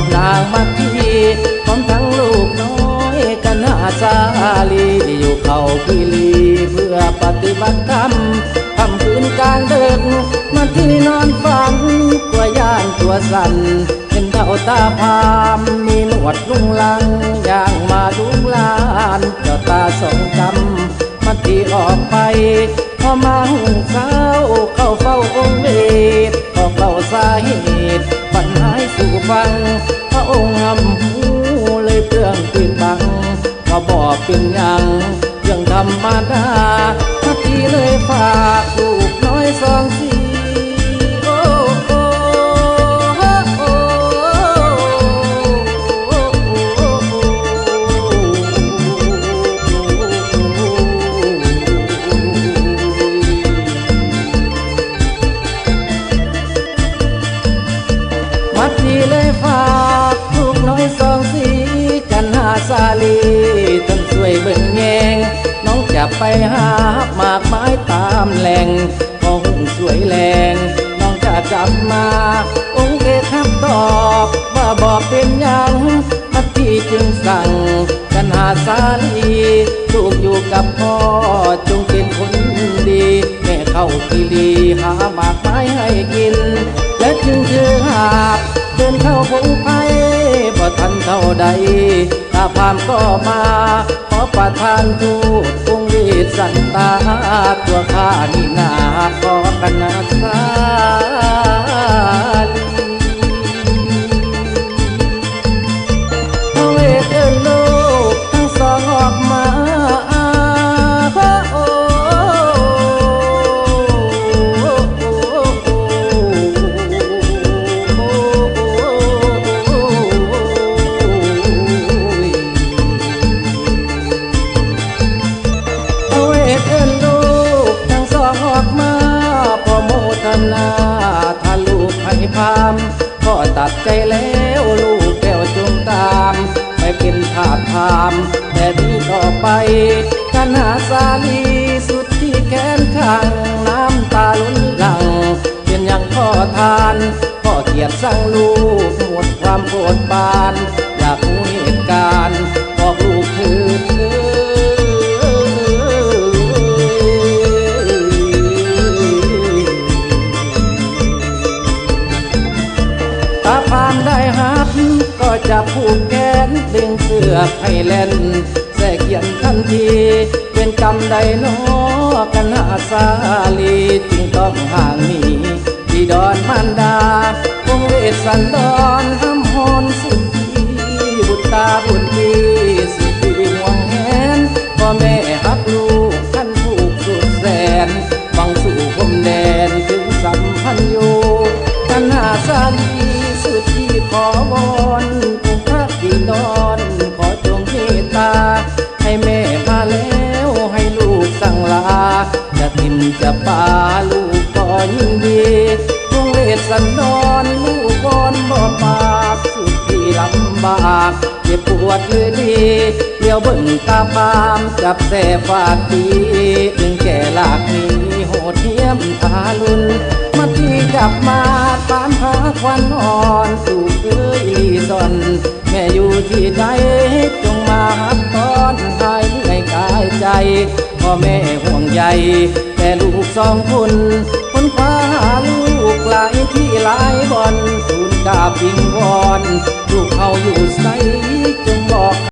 กับนางมักทีพร้อมทั้งลูกน้อยกันหาสาลีอยู่เขาคีรีเพื่อปฏิบัติธรรมทำคืนกลางเดึกมาที่นอนฝันตัวย่านตัวสั่นเห็นเท่าตาพามมีหนวดลุงลังย่างมาดุงลานเจ้าตาสองกำมาที่ออกไปพอมาหุงข้าวเข้า เป็นยังเรื่องธรรมดาามแหล่งพองสวยแรงน้องจะกลับมา องค์เอทับตอบว่าบอกเป็นยังมัดที่จึงสั่ง กันหาสาลีลูกอยู่กับพ่อจงเป็นคนดี แม่เข้าคีรีหาหมากไม้ให้กิน และจึงถือหาบเดินเข้าพงไพบ่ทันเท่าใด ตาพามก็มา ขอประทานทูตคงรีสันตา ตัวข้านี่นาขอคณะครับ ดใจแล้วลูกแก้วจงตามไปเป็นทาสพามแต่นี้ต่อไปกันหาสาลีสุดที่แขนข้างน้ำตาล้นหลัง เป็นอย่างพ่อทานพ่อเกียรติสั่งลูกหมดความโกรธบาน อยากรู้ จะผูกแขนดึงเสื้อให้เล่นแสเขียนทันที เป็นกรรมใดนอกันหาสาลีจึงต้องห่างหนีที่ดอนมันดาคงเวสันดอนห้ำฮอน งเวทสันดอนลูกบอนบ่ปากสุดที่ลำบากเจ็บปวดหรือดีเดี๋ยวเบิ่งตาพามจับแสฟาดดีอึงแก่ลากนี้โหดเหี้ยมทารุณมาที่กลับมาตามหาควันอ่อนสู่เคยลีซอน แม่อยู่ที่ใดจงมาหักตอนหายเหนื่อยกายใจพ่อแม่ห่วงใยแต่ลูกสองคนคนคว้าหาลู หลายที่หลายบอนศูนย์กาบิงวอนลูกเขาอยู่ใสจงบอก